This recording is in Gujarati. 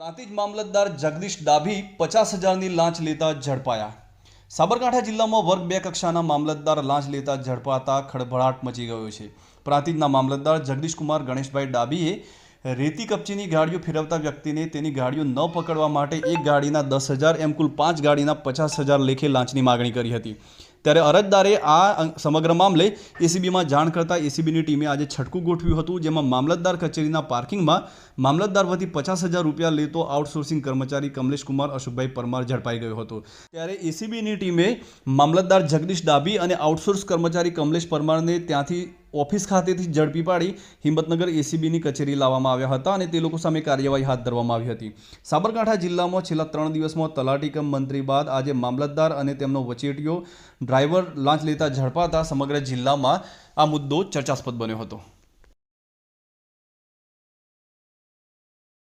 પ્રાંતિજ મામલતદાર જગદીશ ડાભી પચાસ હજારની લાંચ લેતા ઝડપાયા. સાબરકાંઠા જિલ્લામાં વર્ગ બે કક્ષાના મામલતદાર લાંચ લેતા ઝડપાતા ખળભળાટ મચી ગયો છે. પ્રાંતિજના મામલતદાર જગદીશકુમાર ગણેશભાઈ ડાભીએ રેતી કપચીની ગાડીઓ ફેરવતા વ્યક્તિને તેની ગાડીઓ ન પકડવા માટે એક ગાડીના દસ હજાર એમ કુલ પાંચ ગાડીના પચાસ હજાર લેખે લાંચની માગણી કરી હતી. ત્યારે અરજદારે આ સમગ્ર મામલે એસીબીમાં જાણ કરતાં એસીબીની ટીમે આજે છટકું ગોઠવ્યું હતું, જેમાં મામલતદાર કચેરીના પાર્કિંગમાં મામલતદાર વતી પચાસ હજાર રૂપિયા લેતો આઉટસોર્સિંગ કર્મચારી કમલેશ કુમાર અશોકભાઈ પરમાર ઝડપાઈ ગયો હતો. ત્યારે એસીબીની ટીમે મામલતદાર જગદીશ ડાભી અને આઉટસોર્સ કર્મચારી કમલેશ પરમારને ત્યાંથી ઓફિસ ખાતેથી ઝડપી પાડી હિંમતનગર એસીબીની કચેરી લાવવામાં આવ્યા હતા અને તે લોકો સામે કાર્યવાહી હાથ ધરવામાં આવી હતી. સાબરકાંઠા જિલ્લામાં છેલ્લા ત્રણ દિવસમાં તલાટી કમ મંત્રી બાદ આજે મામલતદાર અને તેમનો વચેટીઓ ડ્રાઈવર લાંચ લેતા ઝડપાતા સમગ્ર જિલ્લામાં આ મુદ્દો ચર્ચાસ્પદ બન્યો હતો.